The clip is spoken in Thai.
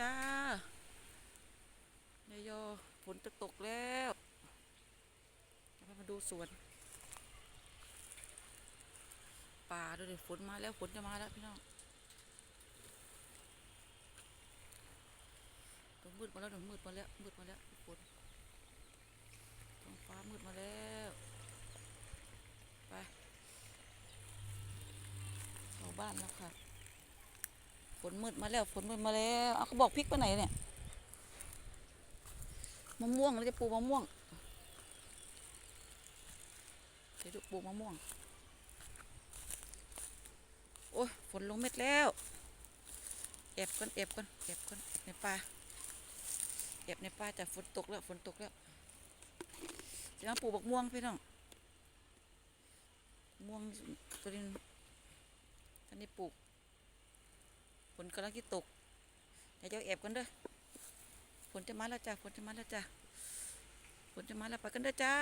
จ้ายายอฝนจะตกแล้วเดี๋ยวมาดูสวน ป่าดูดิฝนมาแล้วฝนจะมาแล้วพี่น้องตัวมืดมาแล้วหนูมืดมาแล้วมืดมาแล้วฝนท้องฟ้ามืดมาแล้วไปเข้าบ้านแล้วค่ะ ฝนมืดมาแล้วฝนมืดมาแล้วเอาเขาบอกพริกไปไหนเนี่ยมะม่วงเราจะปลูกมะม่วงเดี๋ยวดูปลูกมะม่วง โอ้ยฝนลงเม็ดแล้วแอบกันแอบกันแอบกันแอบในป่าแอบในป่าแต่ฝนตกแล้วฝนตกแล้วจะมาปลูกบักม่วงพี่น้องม่วงตัวนี้ตอนนี้ปลูก กำลังที่ตกอย่าเจ้าแอบกันเด้อฝนจะมาแล้วจ้าฝนจะมาแล้วจ้าฝนจะมาแล้วไปกันเด้อจ้า